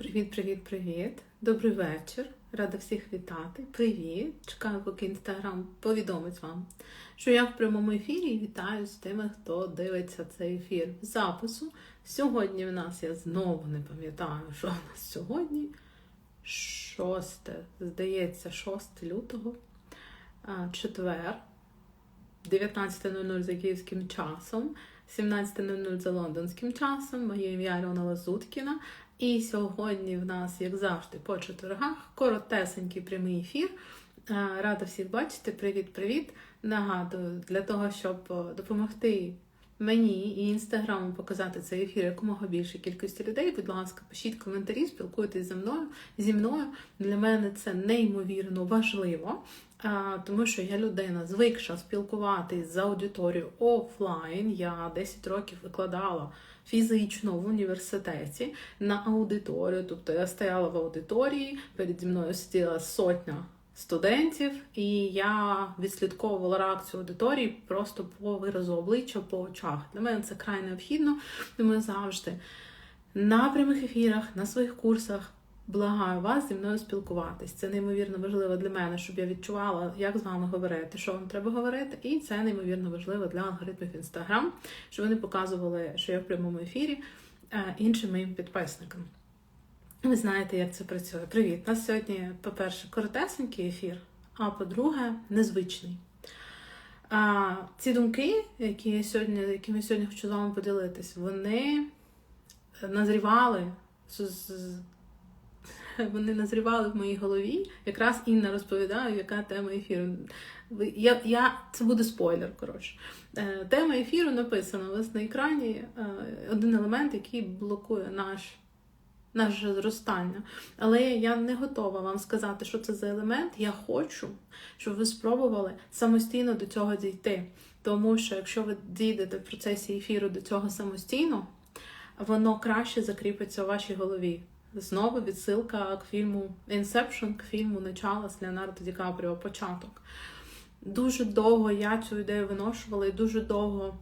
Привіт, привіт, привіт. Добрий вечір. Рада всіх вітати. Привіт. Чекаю, поки інстаграм повідомить вам, що я в прямому ефірі і вітаю з тими, хто дивиться цей ефір запису. Сьогодні в нас я знову не пам'ятаю, що в нас сьогодні. 6, здається, 6 лютого, четвер, 19.00 за київським часом, 17.00 за лондонським часом. Моє ім'я Альона Лазуткіна. І сьогодні в нас, як завжди, по четвергах, коротесенький прямий ефір. Е, Рада всіх бачити. Привіт-привіт! Нагадую, для того, щоб е, допомогти мені і інстаграму показати цей ефір якомога більшій кількості людей. Будь ласка, пишіть коментарі, спілкуйтесь зі мною. Зі мною для мене це неймовірно важливо, тому що я людина звикша спілкуватись з аудиторією офлайн. Я 10 років викладала фізично в університеті на аудиторію. Тобто я стояла в аудиторії, переді мною сиділа сотня студентів, і я відслідковувала реакцію аудиторії просто по виразу обличчя, по очах. Для мене це край необхідно, тому завжди на прямих ефірах, на своїх курсах. Благаю вас зі мною спілкуватись. Це неймовірно важливо для мене, щоб я відчувала, як з вами говорити, що вам треба говорити. І це неймовірно важливо для алгоритмів Інстаграм, щоб вони показували, що я в прямому ефірі е, іншим моїм підписникам. Ви знаєте, як це працює. Привіт! Нас сьогодні, по-перше, коротесенький ефір, а по-друге, незвичний. А, Ці думки, які я сьогодні, якими сьогодні хочу з вами поділитись, вони назрівали з, вони назрівали в моїй голові. Якраз Інна розповідає, яка тема ефіру. Я, я, це буде спойлер, коротше. Е, Тема ефіру написана у вас на екрані. е, Один елемент, який блокує наш наше зростання. Але я не готова вам сказати, що це за елемент. Я хочу, щоб ви спробували самостійно до цього дійти. Тому що якщо ви дійдете в процесі ефіру до цього самостійно, воно краще закріпиться у вашій голові. Знову відсилка к фільму Inception, к фільму Начало з Леонардо Ді Капріо, початок. Дуже довго я цю ідею виношувала і дуже довго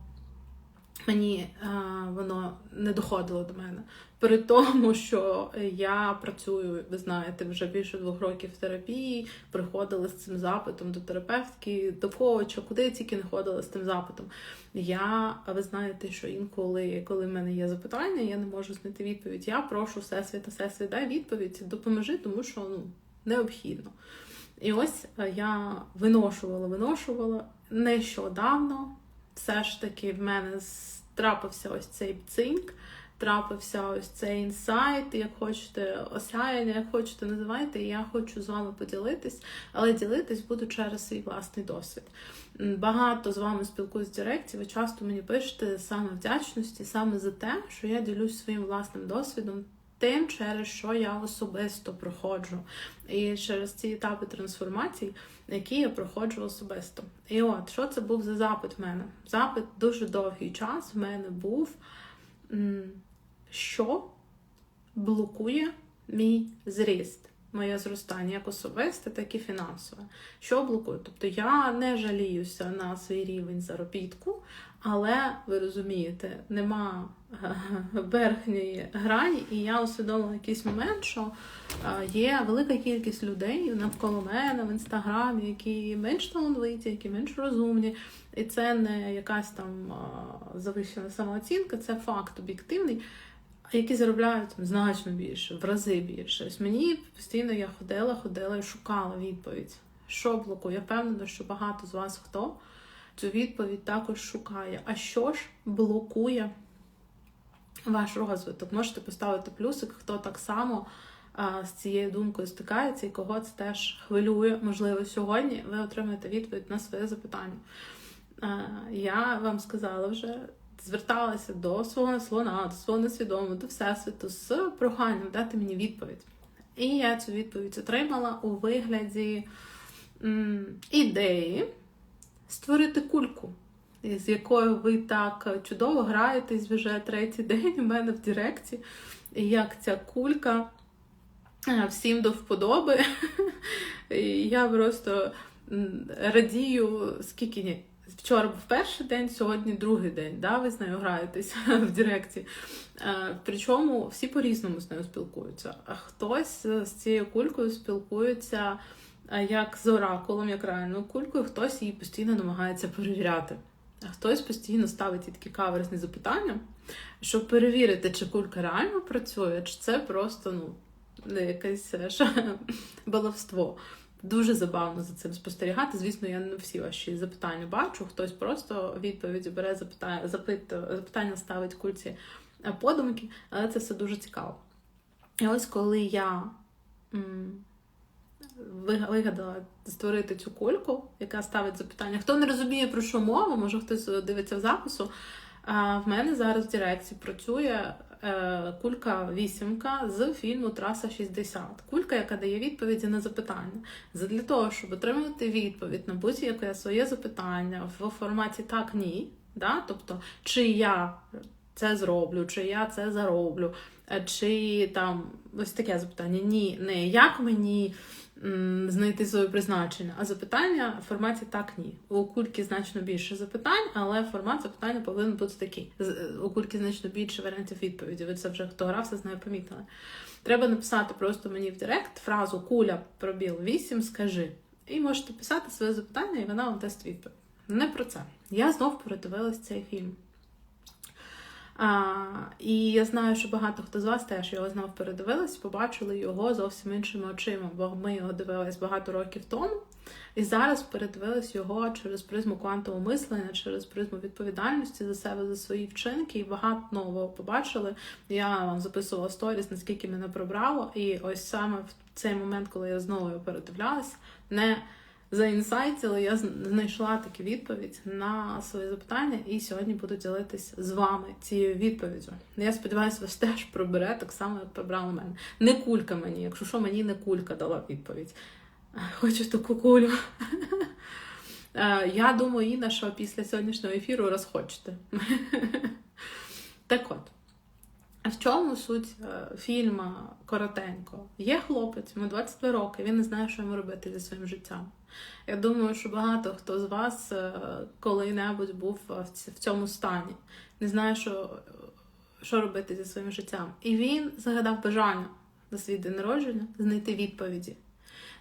мені е, воно не доходило до мене. При тому, що я працюю, ви знаєте, вже більше двох років в терапії, приходила з цим запитом до терапевтки, до коуча, куди я тільки не ходила з тим запитом. Я, ви знаєте, що інколи, коли в мене є запитання, я не можу знайти відповідь. Я прошу Всесвіта, Всесвіт, дай відповідь, допоможи, тому що ну, необхідно. І ось е, я виношувала, виношувала нещодавно. Все ж таки в мене трапився ось цей цинк, трапився ось цей інсайт, як хочете, осяяння, як хочете називайте, і я хочу з вами поділитись, але ділитись буду через свій власний досвід. Багато з вами спілкуюсь в Директі, ви часто мені пишете саме вдячності, саме за те, що я ділюсь своїм власним досвідом. Тим, через що я особисто проходжу, і через ці етапи трансформації, які я проходжу особисто. І от що це був за запит в мене? Запит дуже довгий час в мене був, що блокує мій зріст, моє зростання як особисте, так і фінансове. Що блокує? Тобто я не жаліюся на свій рівень заробітку, але ви розумієте, нема е, верхньої грані, і я усвідомила якийсь момент, що е, є велика кількість людей навколо мене в інстаграмі, які менш талановиті, які менш розумні. І це не якась там е, завищена самооцінка, це факт об'єктивний. Які заробляють там, значно більше, в рази більше. Ось мені постійно я ходила, ходила і шукала відповідь. Що блокує? Я впевнена, що багато з вас хто цю відповідь також шукає. А що ж блокує ваш розвиток? Можете поставити плюсик, хто так само з цією думкою стикається і кого це теж хвилює. Можливо, сьогодні ви отримаєте відповідь на своє запитання. Я вам сказала вже. Зверталася до свого слона, до свого несвідомого, до всесвіту з проханням дати мені відповідь. І я цю відповідь отримала у вигляді м, ідеї створити кульку, з якою ви так чудово граєтесь вже третій день у мене в Директі. І як ця кулька е, всім до вподоби. І я просто радію, скільки ні. вчора був перший день, сьогодні другий день. Да, Ви з нею граєтесь в Директі. Е, причому всі по-різному з нею спілкуються. А хтось з цією кулькою спілкується як з оракулом, як реальною кулькою, хтось її постійно намагається перевіряти. А хтось постійно ставить їй такі каверсні запитання, щоб перевірити, чи кулька реально працює, чи це просто ну, якесь баловство. Дуже забавно за цим спостерігати. Звісно, я не всі ваші запитання бачу. Хтось просто відповіді бере запитання, запит, запитання ставить кульці подумки, але це все дуже цікаво. І ось коли я вигадала створити цю кульку, яка ставить запитання. Хто не розуміє, про що мова, може хтось дивиться в запису. А в мене зараз в Директі працює е, кулька вісімка з фільму Траса 60. Кулька, яка дає відповіді на запитання. Для того, щоб отримати відповідь на будь-яке своє запитання в форматі так, ні. Да? Тобто, чи я це зроблю, чи я це зароблю, е, чи там ось таке запитання. Ні, не як мені знайти своє призначення, а запитання в форматі так ні. У кульки значно більше запитань, але формат запитання повинен бути такий. Е, у кульки значно більше варіантів відповіді. Ви це вже хто грався, з нею помітили. Треба написати просто мені в Директ фразу Куля пробіл 8, скажи. І можете писати своє запитання, і вона вам дасть відповідь. Не про це. Я знов передивилась цей фільм. А, І я знаю, що багато хто з вас теж його знов передивились, побачили його зовсім іншими очима, бо ми його дивились багато років тому. І зараз передивились його через призму квантового мислення, через призму відповідальності за себе, за свої вчинки, і багато нового побачили. Я вам записувала сторіс, наскільки мене пробрало. І ось саме в цей момент, коли я знову його передивлялась, не заінсайтили, я знайшла таку відповідь на своє запитання, і сьогодні буду ділитися з вами цією відповіддю. Я сподіваюся, вас теж пробере так само, як пробрала мене. Не кулька мені, якщо що, мені не кулька дала відповідь. Хочу таку кулю. Е, я думаю, Інна, що після сьогоднішнього ефіру розхочете. Так от. В чому суть е, фільму коротенько? Є хлопець, йому 22 роки, він не знає, що йому робити зі своїм життям. Я думаю, що багато хто з вас е, коли-небудь був в цьому стані, не знає, що що робити зі своїм життям. І він загадав бажання на свій день народження знайти відповіді.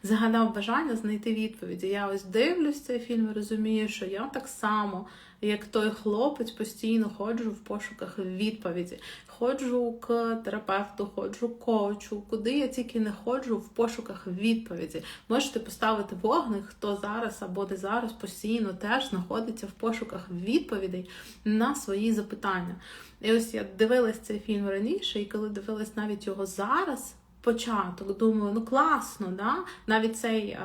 Загадав бажання знайти відповіді. Я ось дивлюсь цей фільм і розумію, що я так само як той хлопець постійно ходжу в пошуках відповіді. Ходжу к терапевту, ходжу коучу, куди я тільки не ходжу в пошуках відповіді. Можете поставити вогник, хто зараз або де зараз постійно теж знаходиться в пошуках відповідей на свої запитання. І ось я дивилась цей фільм раніше, і коли дивилась навіть його зараз початок. Думаю, ну класно, да? навіть цей е,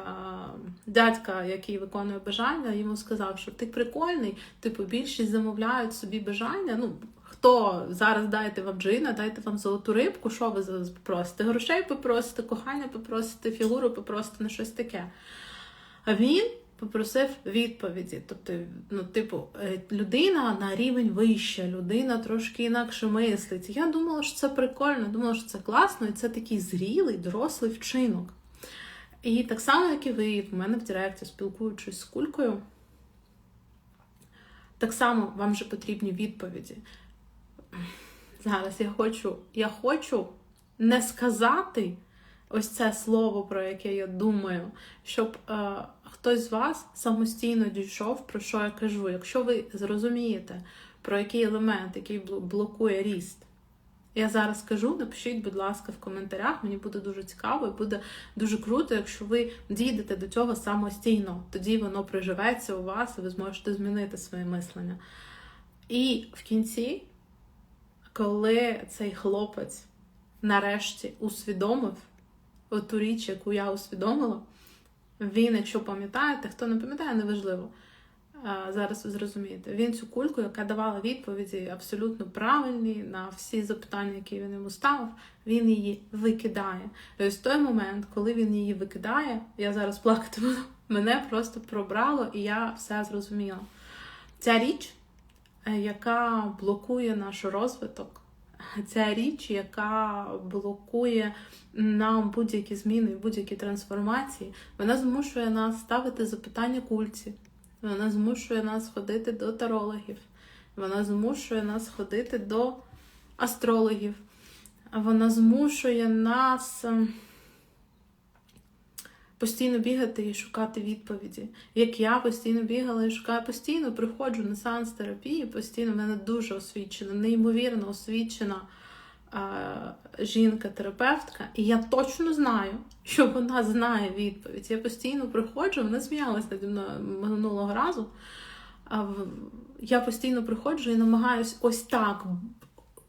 дядька, який виконує бажання, йому сказав, що ти прикольний, типу, більшість замовляють собі бажання. ну, Хто зараз дайте вам джина, дайте вам золоту рибку, що ви зараз попросите? Грошей попросите, кохання попросите, фігуру попросите на щось таке. А він попросив відповіді. Тобто, ну, типу, е, людина на рівень вище, людина трошки інакше мислить. Я думала, що це прикольно, думала, що це класно, і це такий зрілий, дорослий вчинок. І так само, як і ви, в мене в Директі, спілкуючись з кулькою, так само вам же потрібні відповіді. Зараз я хочу, я хочу не сказати ось це слово, про яке я думаю, щоб е, хтось з вас самостійно дійшов, про що я кажу. Якщо ви зрозумієте, про який елемент, який блокує ріст. Я зараз скажу, напишіть, будь ласка, в коментарях, мені буде дуже цікаво і буде дуже круто, якщо ви дійдете до цього самостійно. Тоді воно приживеться у вас, і ви зможете змінити своє мислення. І в кінці, коли цей хлопець нарешті усвідомив оту річ, яку я усвідомила, він, якщо пам'ятаєте, хто не пам'ятає, неважливо. Зараз ви зрозумієте. Він цю кульку, яка давала відповіді абсолютно правильні на всі запитання, які він йому ставив, він її викидає. І ось той момент, коли він її викидає, я зараз плакати буду, мене просто пробрало, і я все зрозуміла. Ця річ, е, яка блокує наш розвиток, ця річ, яка блокує нам будь-які зміни, будь-які трансформації, вона змушує нас ставити запитання кульці. Вона змушує нас ходити до тарологів. Вона змушує нас ходити до астрологів. Вона змушує нас ем, постійно бігати і шукати відповіді. Як я постійно бігала і шукаю, постійно приходжу на сеанс терапії, постійно в мене дуже освічена, неймовірно освічена е, жінка-терапевтка, і я точно знаю, що вона знає відповідь. Я постійно приходжу, вона сміялася наді мною минулого разу. Я постійно приходжу і намагаюсь ось так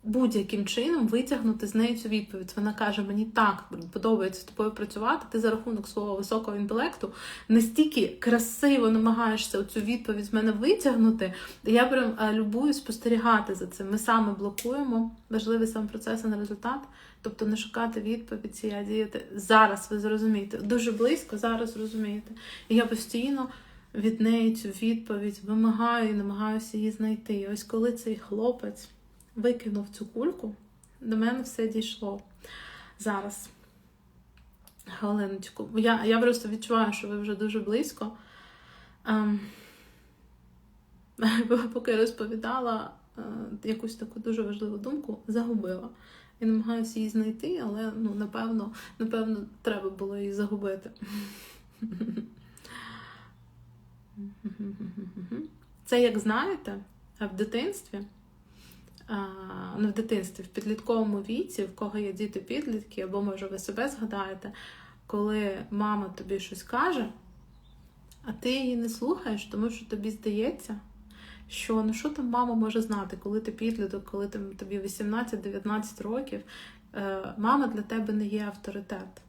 будь-яким чином витягнути з неї цю відповідь. Вона каже: мені так подобається з тобою працювати. Ти за рахунок свого високого інтелекту настільки красиво намагаєшся цю відповідь з мене витягнути. Я прям е, любую спостерігати за цим. Ми саме блокуємо важливий сам процес, а не результат. Тобто не шукати відповіді, а діяти зараз. Ви зрозумієте, дуже близько зараз зрозумієте. І я постійно від неї цю відповідь вимагаю і намагаюся її знайти. І ось коли цей хлопець викинув цю кульку, до мене все дійшло. Зараз. Галиночку, я, я просто відчуваю, що ви вже дуже близько. Ем, поки я розповідала е, якусь таку дуже важливу думку, загубила. І намагаюся її знайти, але ну, напевно, напевно, треба було її загубити. Це, як знаєте, в дитинстві, не в дитинстві, в підлітковому віці, в кого є діти-підлітки, або, може, ви себе згадаєте, коли мама тобі щось каже, а ти її не слухаєш, тому що тобі здається, що ну що там мама може знати, коли ти підліток, коли там, тобі 18-19 років, е, мама для тебе не є авторитет.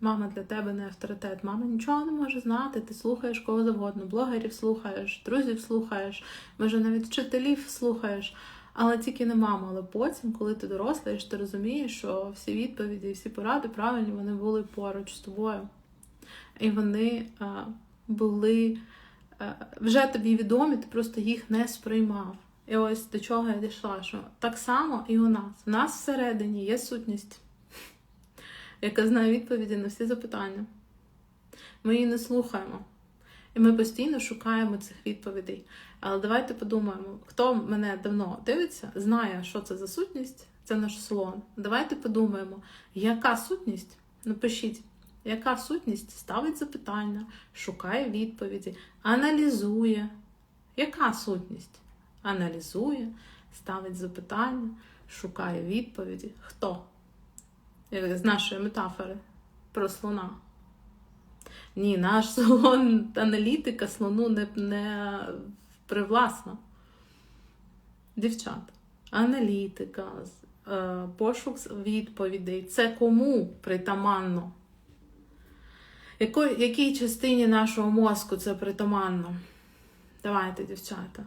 Мама для тебе не авторитет. Мама нічого не може знати. Ти слухаєш кого завгодно, блогерів слухаєш, друзів слухаєш, може навіть вчителів слухаєш, але тільки не маму. Але потім, коли ти дорослаєш, ти розумієш, що всі відповіді, всі поради правильні, вони були поруч з тобою. І вони а, були а, вже тобі відомі, ти просто їх не сприймав. І ось до чого я дійшла, що так само і у нас. У нас всередині є сутність яка знає відповіді на всі запитання. Ми її не слухаємо. І ми постійно шукаємо цих відповідей. Але давайте подумаємо, хто мене давно дивиться, знає, що це за сутність, це наш слон. Давайте подумаємо, яка сутність? Напишіть, яка сутність ставить запитання, шукає відповіді, аналізує. Яка сутність? Аналізує, ставить запитання, шукає відповіді. Хто? Як з нашої метафори про слона. Ні, наш слон аналітика слону не, не привласна. Дівчат, аналітика, е, пошук відповідей. Це кому притаманно? Якій частині нашого мозку це притаманно? Давайте, дівчата.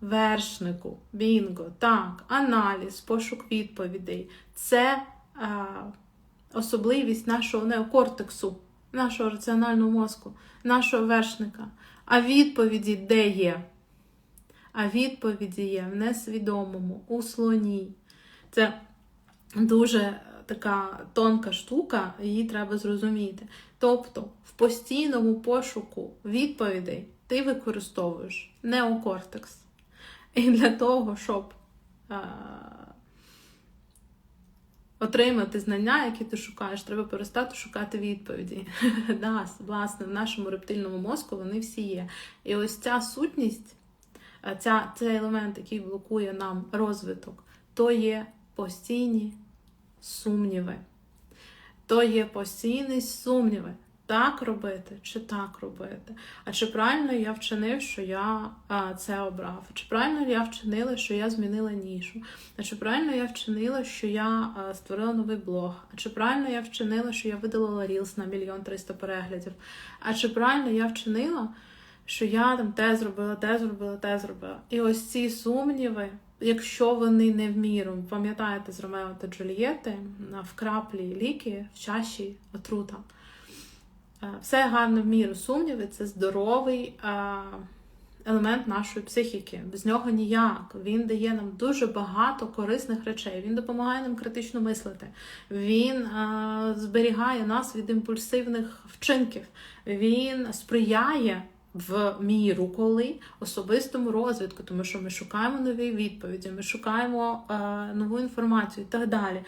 Вершнику, бінго, так, аналіз, пошук відповідей це а, особливість нашого неокортексу, нашого раціонального мозку, нашого вершника. А відповіді де є? А відповіді є в несвідомому, у слоні. Це дуже така тонка штука, її треба зрозуміти. Тобто, в постійному пошуку відповідей ти використовуєш неокортекс. І для того, щоб а, отримати знання, які ти шукаєш, треба перестати шукати відповіді. да, Власне, в нашому рептильному мозку вони всі є. І ось ця сутність, ця, цей елемент, який блокує нам розвиток, то є постійні сумніви. То є постійні сумніви так робити чи так робити? А чи правильно я вчинив, що я а, це обрав? Чи правильно я вчинила, що я змінила нішу? А чи правильно я вчинила, що я а, створила новий блог? А чи правильно я вчинила, що я видалила Reels на мільйон триста переглядів? А чи правильно я вчинила, що я там те зробила, те зробила, те зробила? І ось ці сумніви. Якщо вони не в міру, пам'ятаєте з Ромео та Джульєти в краплі ліки, в чаші отрута. Все гарно в міру сумніви, це здоровий елемент нашої психіки. Без нього ніяк. Він дає нам дуже багато корисних речей. Він допомагає нам критично мислити. Він зберігає нас від імпульсивних вчинків. Він сприяє в міру, коли особистому розвитку, тому що ми шукаємо нові відповіді, ми шукаємо е, нову інформацію і так далі.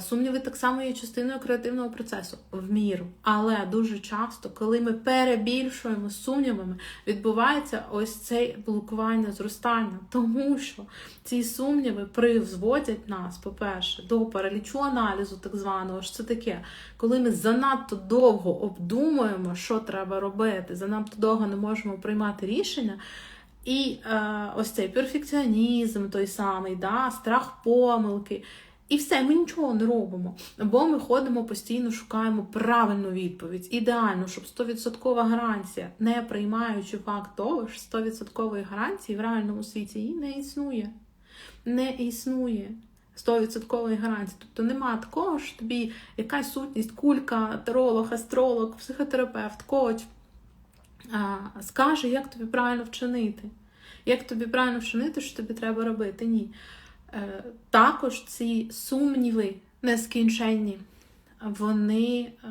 Сумніви так само є частиною креативного процесу в міру. Але дуже часто, коли ми перебільшуємо сумнівами, відбувається ось це блокування зростання, тому що ці сумніви призводять нас, по-перше, до паралічу аналізу, так званого що це таке, коли ми занадто довго обдумуємо, що треба робити, занадто довго не можемо приймати рішення. І е, ось цей перфекціонізм той самий, да, страх помилки. І все, ми нічого не робимо. Бо ми ходимо постійно, шукаємо правильну відповідь. Ідеально, щоб 100% гарантія, не приймаючи факт того, що 100% гарантії в реальному світі її не існує. Не існує 100% гарантії. Тобто немає такого, що тобі якась сутність, кулька, таролог, астролог, психотерапевт, коч а, скаже, як тобі правильно вчинити. Як тобі правильно вчинити, що тобі треба робити? Ні. Е, також ці сумніви нескінченні, вони е,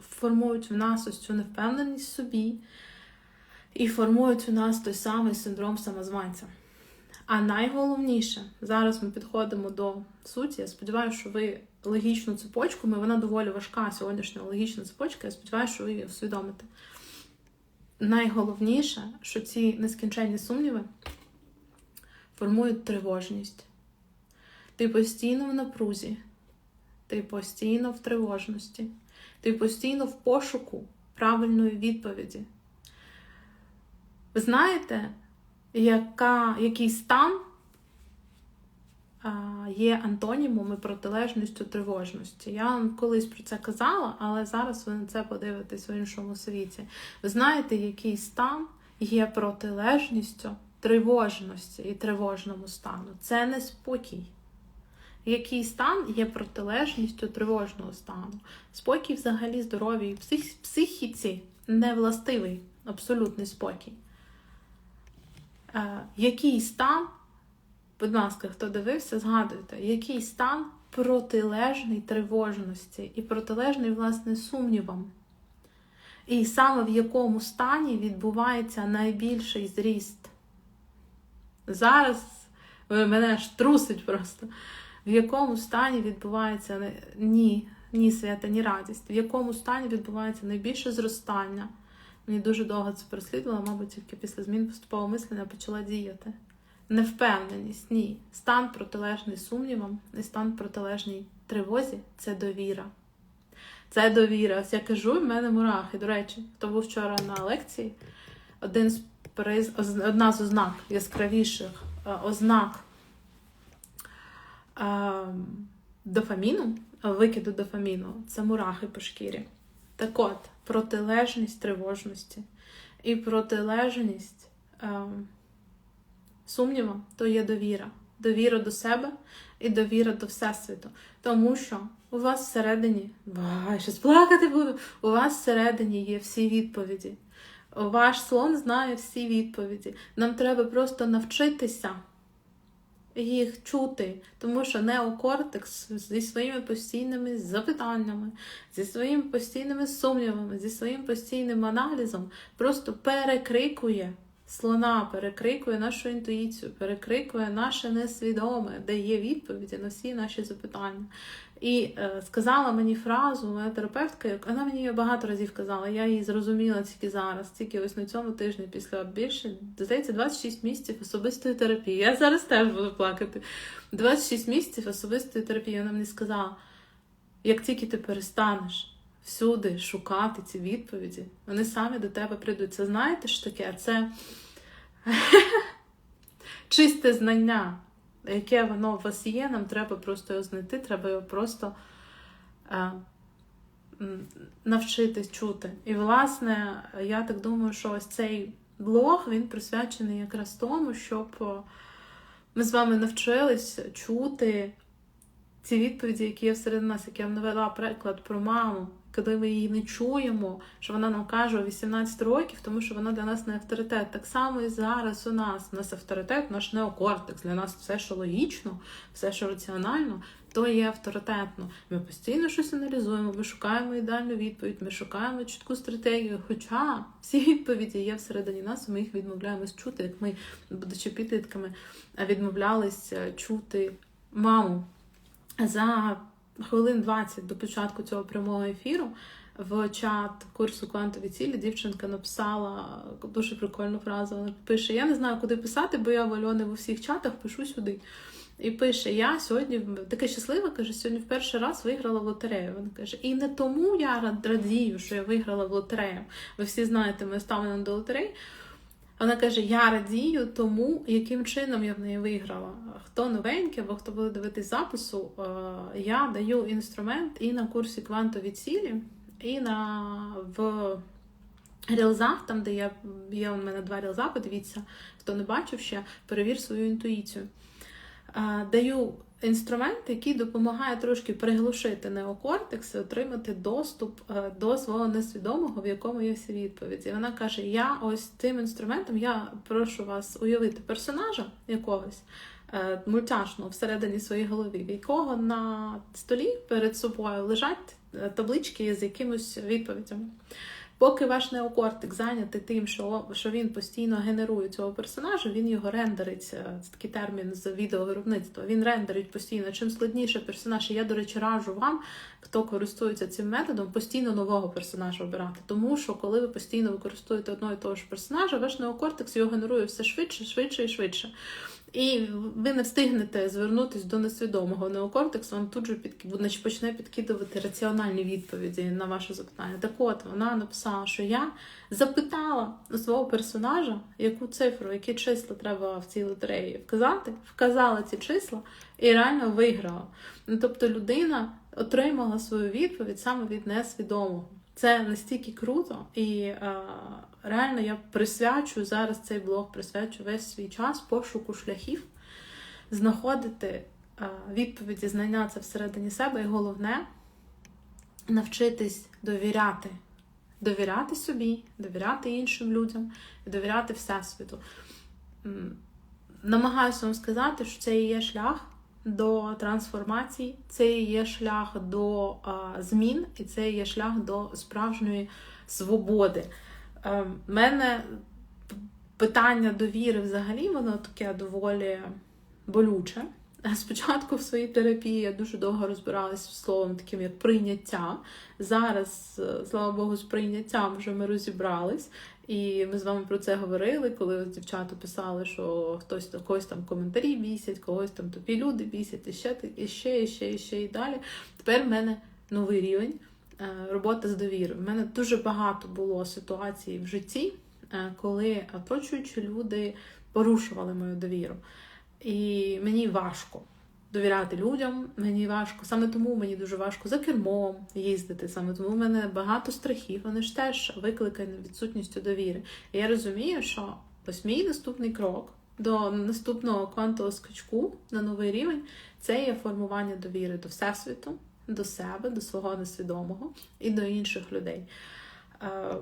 формують в нас ось цю невпевненість в собі і формують у нас той самий синдром самозванця. А найголовніше, зараз ми підходимо до суті. Я сподіваюся, що ви логічну цепочку, ми вона доволі важка сьогоднішня логічна цепочка, я сподіваюся, що ви її усвідомите. Найголовніше, що ці нескінченні сумніви формують тривожність. Ти постійно в напрузі, ти постійно в тривожності, ти постійно в пошуку правильної відповіді. Ви знаєте, яка, який стан є антонімом і протилежністю тривожності? Я вам колись про це казала, але зараз ви на це подивитесь в іншому світі. Ви знаєте, який стан є протилежністю тривожності і тривожному стану? Це неспокій який стан є протилежністю тривожного стану. Спокій взагалі здоровій псих, психіці невластивий, абсолютний спокій. Е, який стан, будь ласка, хто дивився, згадуйте, який стан протилежний тривожності і протилежний, власне, сумнівам. І саме в якому стані відбувається найбільший зріст. Зараз мене ж трусить просто в якому стані відбувається ні, ні свята, ні радість, в якому стані відбувається найбільше зростання. Мені дуже довго це переслідувало, мабуть, тільки після змін поступового мислення почала діяти. Невпевненість, ні. Стан протилежний сумнівам і стан протилежній тривозі це довіра. Це довіра. Ось я кажу, в мене мурахи. До речі, хто був вчора на лекції, один з приз, одна з ознак яскравіших е, ознак дофаміну, викиду дофаміну це мурахи по шкірі. Так от, протилежність тривожності і протилежність сумніву то є довіра. Довіра до себе і довіра до Всесвіту. Тому що у вас всередині, Вай, щось плакати буду, у вас всередині є всі відповіді. Ваш слон знає всі відповіді. Нам треба просто навчитися їх чути, тому що неокортекс зі своїми постійними запитаннями, зі своїми постійними сумнівами, зі своїм постійним аналізом просто перекрикує слона, перекрикує нашу інтуїцію, перекрикує наше несвідоме, де є відповіді на всі наші запитання. І е, сказала мені фразу моя терапевтка, вона мені її багато разів казала, я її зрозуміла тільки зараз, тільки ось на цьому тижні, після більше, здається, 26 місяців особистої терапії. Я зараз теж буду плакати. 26 місяців особистої терапії. Вона мені сказала, як тільки ти перестанеш всюди шукати ці відповіді, вони самі до тебе прийдуть. Це знаєте що таке? Це чисте знання яке воно у вас є, нам треба просто його знайти, треба його просто е, навчитись чути. І, власне, я так думаю, що ось цей блог він присвячений якраз тому, щоб ми з вами навчились чути ці відповіді, які є всередині нас, як я навела приклад про маму, коли ми її не чуємо, що вона нам каже у 18 років, тому що вона для нас не авторитет. Так само і зараз у нас у нас авторитет, наш неокортекс. Для нас все, що логічно, все, що раціонально, то є авторитетно. Ми постійно щось аналізуємо, ми шукаємо ідеальну відповідь, ми шукаємо чітку стратегію. Хоча всі відповіді є всередині нас, ми їх відмовляємось чути, як ми, будучи підлітками, відмовлялись е, чути маму за хвилин 20 до початку цього прямого ефіру. В чат курсу квантові цілі дівчинка написала дуже прикольну фразу. Вона пише: Я не знаю, куди писати, бо я в Альони в усіх чатах пишу сюди. І пише: Я сьогодні така щаслива, каже, сьогодні в перший раз виграла в лотерею. Вона каже, і не тому я радію, що я виграла в лотерею. Ви всі знаєте, моє ставлення до лотерей. Вона каже: Я радію тому, яким чином я в неї виграла. Хто новенький, або хто буде дивитись запису, е, я даю інструмент і на курсі квантові цілі, і на в рілзах, там, де я, є у мене два рілза, подивіться, хто не бачив ще, перевір свою інтуїцію. Е, даю інструмент, який допомагає трошки приглушити неокортекс і отримати доступ е, до свого несвідомого, в якому є всі відповіді. Вона каже: Я ось цим інструментом я прошу вас уявити персонажа якогось е, мультяшного всередині своєї голови, в якого на столі перед собою лежать таблички з якимось відповідями. Поки ваш неокортик зайнятий тим, що що він постійно генерує цього персонажа, він його рендерить. Це такий термін з відеовиробництва. Він рендерить постійно. Чим складніше персонаж, і я, до речі, раджу вам, хто користується цим методом, постійно нового персонажа обирати. Тому що, коли ви постійно використовуєте одного і того ж персонажа, ваш неокортекс його генерує все швидше, швидше і швидше. І ви не встигнете звернутися до несвідомого неокортексу, вам тут же під, почне підкидувати раціональні відповіді на ваше запитання. Так от вона написала, що я запитала у свого персонажа, яку цифру, які числа треба в цій лотереї вказати, вказала ці числа і реально виграла. Ну, Тобто людина отримала свою відповідь саме від несвідомого. Це настільки круто, і е, реально я присвячую зараз цей блог, присвячу весь свій час пошуку шляхів, знаходити е, відповіді, знання це всередині себе, і головне навчитись довіряти. Довіряти собі, довіряти іншим людям довіряти Всесвіту. Намагаюся вам сказати, що це і є шлях до трансформації, це є шлях до змін, і це є шлях до справжньої свободи. У е, мене питання довіри взагалі, воно таке доволі болюче. Спочатку в своїй терапії я дуже довго розбиралася з словом таким як прийняття. Зараз, е, слава Богу, з прийняттям вже ми розібрались. І ми з вами про це говорили, коли дівчата писали, що хтось когось там коментарі бісять, когось там тупі люди бісять, і ще, і ще, і ще, і ще, і далі. Тепер в мене новий рівень е, робота з довірою. У мене дуже багато було ситуацій в житті, е, коли оточуючі люди порушували мою довіру. І мені важко довіряти людям, мені важко. Саме тому мені дуже важко за кермом їздити. Саме тому в мене багато страхів. Вони ж теж викликані відсутністю довіри. І я розумію, що ось мій наступний крок до наступного квантового скачку на новий рівень це є формування довіри до всесвіту, до себе, до свого несвідомого і до інших людей. Е,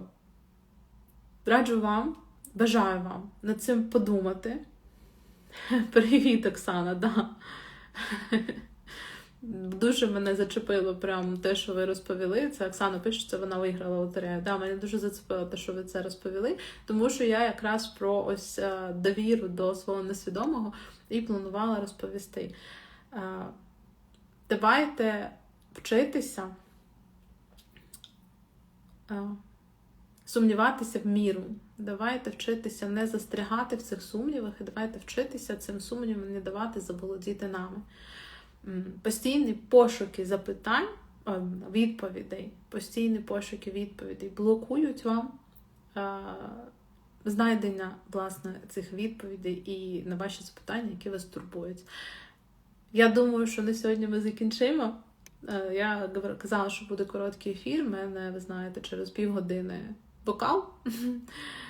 раджу вам, бажаю вам над цим подумати. Привіт, Оксана, да. Дуже мене зачепило прям те, що ви розповіли. Це Оксана пише, що вона виграла лотерею. Да, мене дуже зацепило те, що ви це розповіли, тому що я якраз про ось е, довіру до свого несвідомого і планувала розповісти. Е, давайте вчитися. Е, сумніватися в міру. Давайте вчитися не застрягати в цих сумнівах, і давайте вчитися цим сумнівам не давати заволодіти нами. Постійні пошуки запитань, відповідей, постійні пошуки відповідей блокують вам знайдення власне, цих відповідей і на ваші запитання, які вас турбують. Я думаю, що на сьогодні ми закінчимо. Е, я казала, що буде короткий ефір. Мене, ви знаєте, через півгодини бокал.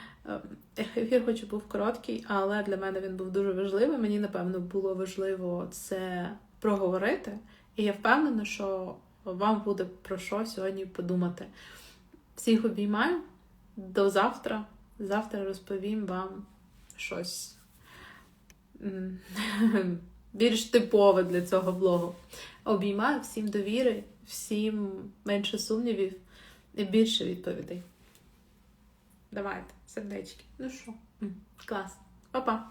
Ефір, хоч і був короткий, але для мене він був дуже важливий. Мені, напевно, було важливо це проговорити. І я впевнена, що вам буде про що сьогодні подумати. Всіх обіймаю. До завтра. Завтра розповім вам щось більш типове для цього блогу. Обіймаю всім довіри, всім менше сумнівів і більше відповідей. Давайте, сердечки. Ну що, клас. Па-па.